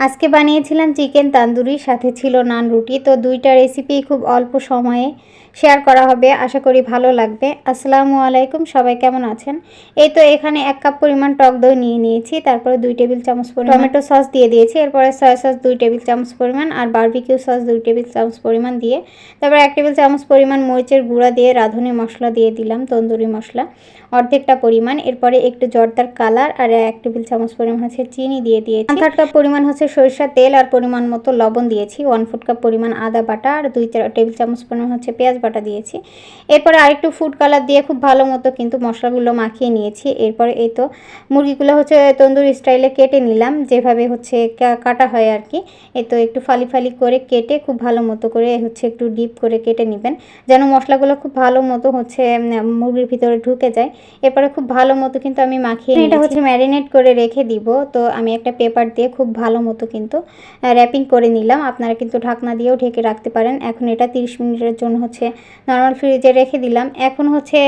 আজকে বানিয়েছিলাম চিকেন তান্দুরির সাথে ছিল নান রুটি। তো দুইটা রেসিপি খুব অল্প সময়ে শেয়ার করা হবে। আশা করি ভালো লাগবে। আসসালামু আলাইকুম সবাই কেমন আছেন? এই তো এখানে এক কাপ পরিমাণ টক দই নিয়ে নিয়েছি তারপরে দুই টেবিল চামচ পরিমাণ টমেটো সস দিয়ে দিয়েছি এরপরে সয়া সস দুই টেবিল চামচ পরিমাণ আর বারবিকিউ সস দুই টেবিল চামচ পরিমাণ দিয়ে তারপর এক টেবিল চামচ পরিমাণ মরিচের গুঁড়া দিয়ে রাঁধুনি মশলা দিয়ে দিলাম তন্দুরি মশলা অর্ধেকটা পরিমাণ। এরপরে একটু জর্দার কালার আর এক টেবিল চামচ পরিমাণ হচ্ছে চিনি দিয়ে দিয়েছি। থার্ড কাপ পরিমাণ হচ্ছে সরিষার তেল আর পরিমাণ মতো লবণ দিয়েছি। ওয়ান ফুড কাপ পরিমাণ আদা বাটা আর দুই টেবিল চামচ পরিমাণ হচ্ছে পেঁয়াজ বাটা দিয়েছি। এরপরে আরেকটু ফুড কালার দিয়ে খুব ভালো মতো কিন্তু মশলাগুলো মাখিয়ে নিয়েছি। এরপরে এই তো মুরগিগুলো হচ্ছে তন্দুরি স্টাইলে কেটে নিলাম। যেভাবে হচ্ছে কাটা হয় আর কি এই তো একটু ফালি ফালি করে কেটে খুব ভালো মতো করে হচ্ছে একটু ডিপ করে কেটে নেবেন। যেন মশলাগুলো খুব ভালো মতো হচ্ছে মুরগির ভিতরে ঢুকে যায়। এরপরে খুব ভালো মতো কিন্তু আমি মাখিয়ে এটা হচ্ছে ম্যারিনেট করে রেখে দিব। তো আমি একটা পেপার দিয়ে খুব ভালো মতো কিন্তু র্যাপিং করে নিলাম। আপনারা কিন্তু ঢাকনা দিয়েও ঢেকে রাখতে পারেন। এখন এটা 30 মিনিটের জন্য হচ্ছে নর্মাল ফ্রিজে রেখে দিলাম। এখন হচ্ছে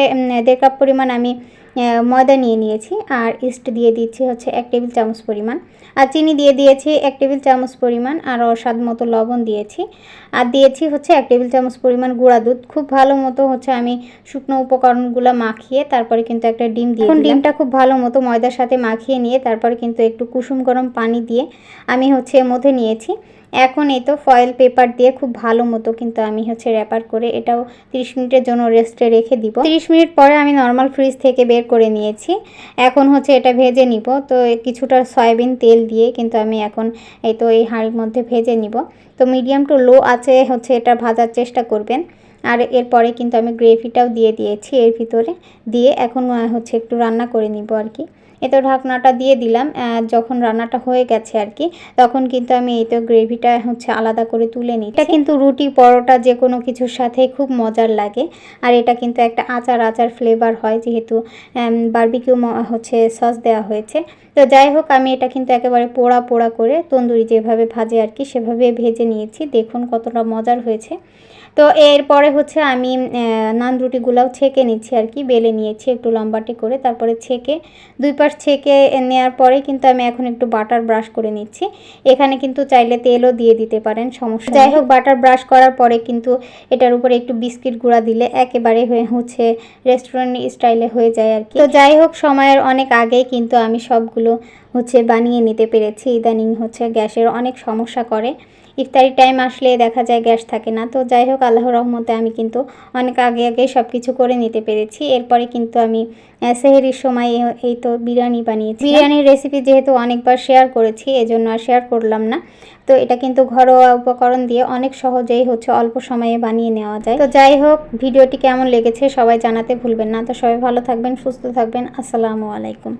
দেড় কাপ পরিমাণ আমি ময়দা নিয়ে নিয়েছি আর ইস্ট দিয়ে দিচ্ছি হচ্ছে এক টেবিল চামচ পরিমাণ। আর চিনি দিয়ে দিয়েছি এক টেবিল চামচ পরিমাণ আর স্বাদ মতো লবণ দিয়েছি। আর দিয়েছি হচ্ছে এক টেবিল চামচ পরিমাণ গুঁড়া দুধ। খুব ভালো মতো হচ্ছে আমি শুকনো উপকরণগুলো মাখিয়ে তারপরে কিন্তু একটা ডিম দিয়ে এখন ডিমটা খুব ভালো মতো ময়দার সাথে মাখিয়ে নিয়ে তারপরে কিন্তু একটু কুসুম গরম পানি দিয়ে আমি হচ্ছে মধ্যে নিয়েছি। এখন এই তো ফয়েল পেপার দিয়ে খুব ভালো মতো কিন্তু আমি হচ্ছে র্যাপার করে এটাও 30 মিনিটের জন্য রেস্টে রেখে দিব। 30 মিনিট পরে আমি নর্মাল ফ্রিজ থেকে বের করে নিয়েছি। এখন হচ্ছে এটা ভেজে নিব। তো কিছুটা সয়াবিন তেল দিয়ে কিন্তু আমি এখন এই তো এই হাঁড়ির মধ্যে ভেজে নিব। তো মিডিয়াম টু লো আছে হচ্ছে এটা ভাজার চেষ্টা করবেন। আর এরপরে কিন্তু আমি গ্রেভিটাও দিয়ে দিয়েছি এর ভিতরে। দিয়ে এখন হচ্ছে একটু রান্না করে নিব আর কি। এতো ঢাকনাটা দিয়ে দিলাম যখন রান্নাটা হয়ে গেছে আর কি, তখন কিন্তু আমি এই তো গ্রেভিটা হচ্ছে আলাদা করে তুলে নিই এটা কিন্তু রুটি পরোটা যে কোনো কিছুর সাথে খুব মজার লাগে, আর এটা কিন্তু একটা আচার আচার ফ্লেভার হয় যেহেতু বার্বিকিউ হচ্ছে সস দেওয়া হয়েছে। তো যাই হোক, আমি এটা কিন্তু একেবারে পোড়া পোড়া করে তন্দুরি যেভাবে ভাজে আর কি, সেভাবে ভেজে নিয়েছি, দেখুন কতটা মজার হয়েছে। তো এরপরে হচ্ছে আমি নান রুটিগুলাও ছেঁকে নিচ্ছি আর কি, বেলে নিয়েছি একটু লম্বাটি করে, তারপরে ছেঁকে দুই পাশ ছেঁকে নেওয়ার পরে কিন্তু আমি এখন একটু বাটার ব্রাশ করে নিচ্ছি। এখানে কিন্তু চাইলে তেলও দিয়ে দিতে পারেন, সমস্যা যাই হোক বাটার ব্রাশ করার পরে কিন্তু এটার উপরে একটু বিস্কিট গুঁড়া দিলে একেবারে হয়ে হচ্ছে রেস্টুরেন্ট স্টাইলে হয়ে যায় আর কি তো যাই হোক সময়ের অনেক আগেই কিন্তু আমি সবগুলো হচ্ছে বানিয়ে নিতে পেরেছি। ইদানিং হচ্ছে গ্যাসের অনেক সমস্যা করে। ইফতারি টাইম আসলে দেখা যায় গ্যাস থাকে না। তো যাই হোক আল্লাহ রহমতে আমি কিন্তু অনেক আগে আগে সব কিছু করে নিতে পেরেছি। এরপরে কিন্তু আমি সেহেরির সময় এই তো বিরিয়ানি বানিয়েছি বিরিয়ানির রেসিপি যেহেতু অনেকবার শেয়ার করেছি, এজন্য আর শেয়ার করলাম না। তো এটা কিন্তু ঘরোয়া উপকরণ দিয়ে অনেক সহজেই হচ্ছে অল্প সময়ে বানিয়ে নেওয়া যায়। তো যাই হোক, ভিডিওটি কেমন লেগেছে সবাই জানাতে ভুলবেন না। তো সবাই ভালো থাকবেন, সুস্থ থাকবেন। আসসালামু আলাইকুম।